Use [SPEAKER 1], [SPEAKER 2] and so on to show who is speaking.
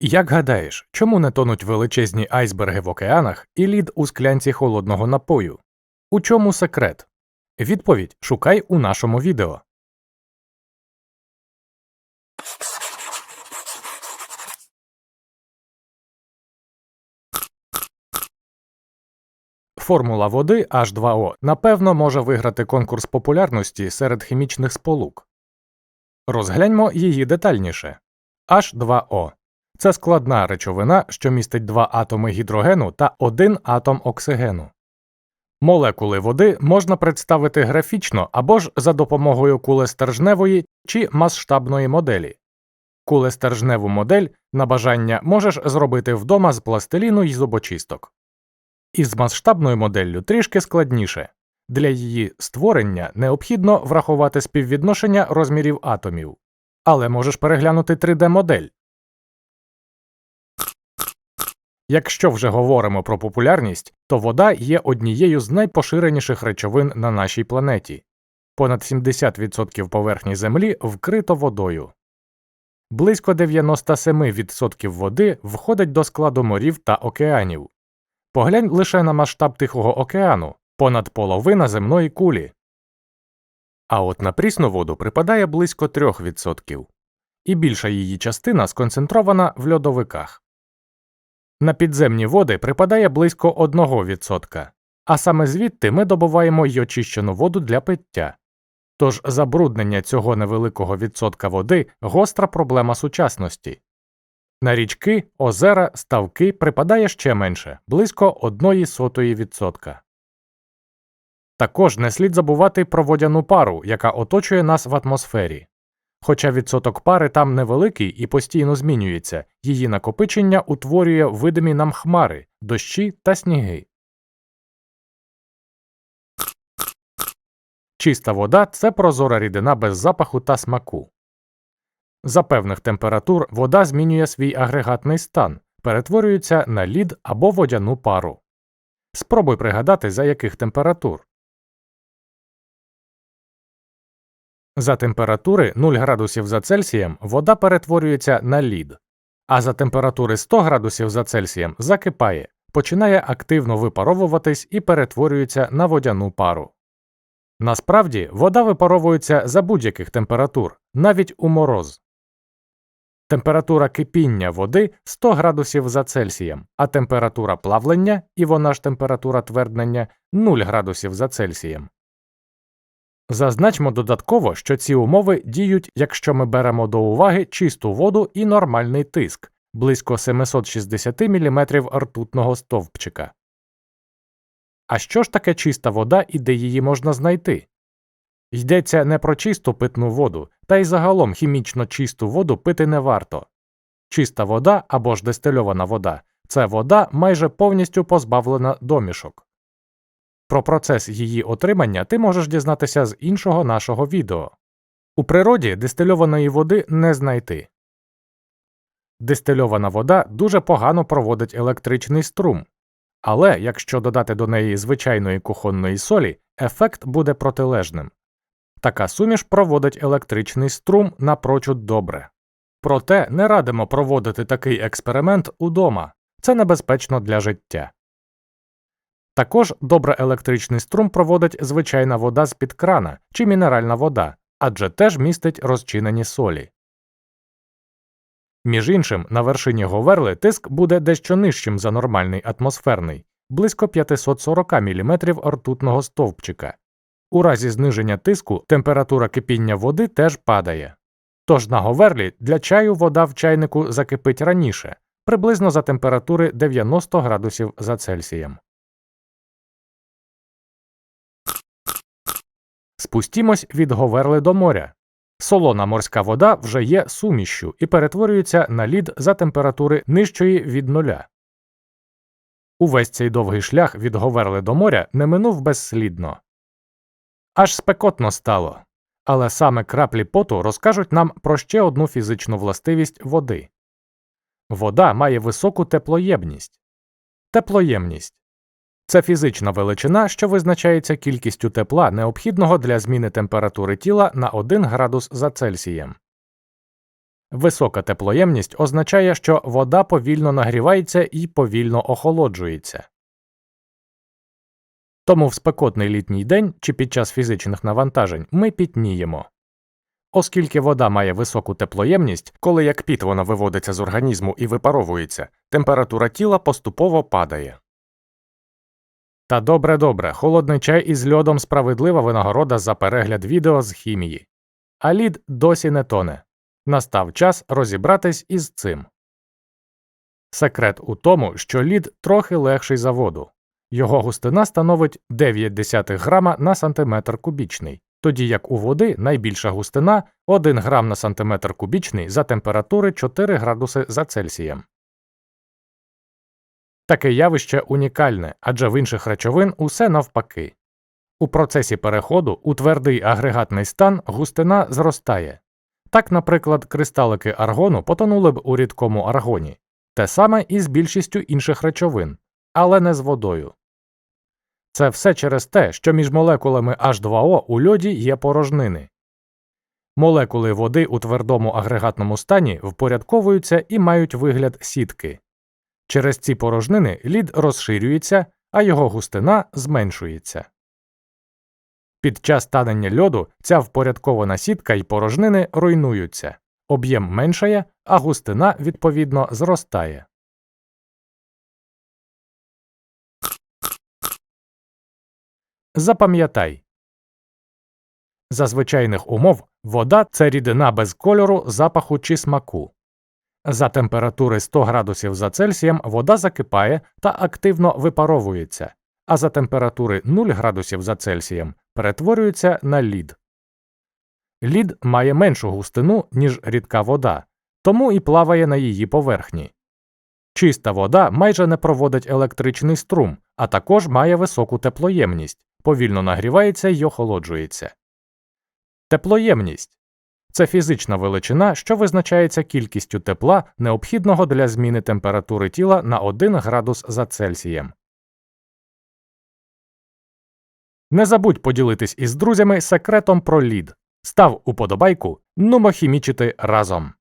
[SPEAKER 1] Як гадаєш, чому не тонуть величезні айсберги в океанах і лід у склянці холодного напою? У чому секрет? Відповідь шукай у нашому відео. Формула води H2O напевно може виграти конкурс популярності серед хімічних сполук. Розгляньмо її детальніше. H2O це складна речовина, що містить два атоми гідрогену та один атом оксигену. Молекули води можна представити графічно або ж за допомогою кулестержневої чи масштабної моделі. Кулестержневу модель на бажання можеш зробити вдома з пластиліну й зубочисток. Із масштабною моделлю трішки складніше. Для її створення необхідно врахувати співвідношення розмірів атомів. Але можеш переглянути 3D-модель. Якщо вже говоримо про популярність, то вода є однією з найпоширеніших речовин на нашій планеті. Понад 70% поверхні Землі вкрито водою. Близько 97% води входить до складу морів та океанів. Поглянь лише на масштаб Тихого океану понад половина земної кулі. А от на прісну воду припадає близько 3%, і більша її частина сконцентрована в льодовиках. На підземні води припадає близько 1%, а саме звідти ми добуваємо й очищену воду для пиття. Тож забруднення цього невеликого відсотка води гостра проблема сучасності. На річки, озера, ставки припадає ще менше близько 1,1%. Також не слід забувати про водяну пару, яка оточує нас в атмосфері. Хоча відсоток пари там невеликий і постійно змінюється, її накопичення утворює видимі нам хмари, дощі та сніги. Чиста вода це прозора рідина без запаху та смаку. За певних температур вода змінює свій агрегатний стан, перетворюється на лід або водяну пару. Спробуй пригадати, за яких температур. За температури 0 градусів за Цельсієм вода перетворюється на лід, а за температури 100 градусів за Цельсієм закипає, починає активно випаровуватись і перетворюється на водяну пару. Насправді вода випаровується за будь-яких температур, навіть у мороз. Температура кипіння води 100 градусів за Цельсієм, а температура плавлення, і вона ж температура тверднення 0 градусів за Цельсієм. Зазначмо додатково, що ці умови діють, якщо ми беремо до уваги чисту воду і нормальний тиск близько 760 мм ртутного стовпчика. А що ж таке чиста вода і де її можна знайти? Йдеться не про чисту питну воду, та й загалом хімічно чисту воду пити не варто. Чиста вода або ж дистильована вода це вода майже повністю позбавлена домішок. Про процес її отримання ти можеш дізнатися з іншого нашого відео. У природі дистильованої води не знайти. Дистильована вода дуже погано проводить електричний струм, але якщо додати до неї звичайної кухонної солі, ефект буде протилежним. Така суміш проводить електричний струм напрочуд добре. Проте не радимо проводити такий експеримент удома це небезпечно для життя. Також добре електричний струм проводить звичайна вода з під крана чи мінеральна вода, адже теж містить розчинені солі. Між іншим, на вершині Говерли тиск буде дещо нижчим за нормальний атмосферний близько 540 мм ртутного стовпчика. У разі зниження тиску температура кипіння води теж падає. Тож на Говерлі для чаю вода в чайнику закипить раніше, приблизно за температури 90 градусів за Цельсієм. Спустімось від Говерли до моря. Солона морська вода вже є сумішшю і перетворюється на лід за температури нижчої від нуля. Увесь цей довгий шлях від Говерли до моря не минув безслідно. Аж спекотно стало, але саме краплі поту розкажуть нам про ще одну фізичну властивість води. Вода має високу теплоємність. Теплоємність це фізична величина, що визначається кількістю тепла, необхідного для зміни температури тіла на 1 градус за Цельсієм. Висока теплоємність означає, що вода повільно нагрівається і повільно охолоджується. Тому в спекотний літній день чи під час фізичних навантажень ми пітніємо. Оскільки вода має високу теплоємність, коли як піт вона виводиться з організму і випаровується, температура тіла поступово падає. Та добре добре, холодний чай із льодом справедлива винагорода за перегляд відео з хімії. А лід досі не тоне. Настав час розібратись із цим. Секрет у тому, що лід трохи легший за воду. Його густина становить 0,9 грама на сантиметр кубічний, тоді як у води найбільша густина 1 грам на сантиметр кубічний за температури 4 градуси за Цельсієм. Таке явище унікальне, адже в інших речовин усе навпаки. У процесі переходу у твердий агрегатний стан густина зростає. Так, наприклад, кристалики аргону потонули б у рідкому аргоні, те саме і з більшістю інших речовин, але не з водою. Це все через те, що між молекулами H2O у льоді є порожнини. Молекули води у твердому агрегатному стані впорядковуються і мають вигляд сітки. Через ці порожнини лід розширюється, а його густина зменшується. Під час танення льоду ця впорядкована сітка й порожнини руйнуються, об'єм меншає, а густина відповідно зростає. Запам'ятай за звичайних умов вода це рідина без кольору, запаху чи смаку. За температури 100 градусів за Цельсієм вода закипає та активно випаровується, а за температури 0 градусів за Цельсієм перетворюється на лід. Лід має меншу густину, ніж рідка вода, тому і плаває на її поверхні. Чиста вода майже не проводить електричний струм, а також має високу теплоємність, повільно нагрівається й охолоджується. Теплоємність це фізична величина, що визначається кількістю тепла, необхідного для зміни температури тіла на 1 градус за Цельсієм. Не забудь поділитись із друзями секретом про лід. Став уподобайку, нумо хімічити разом.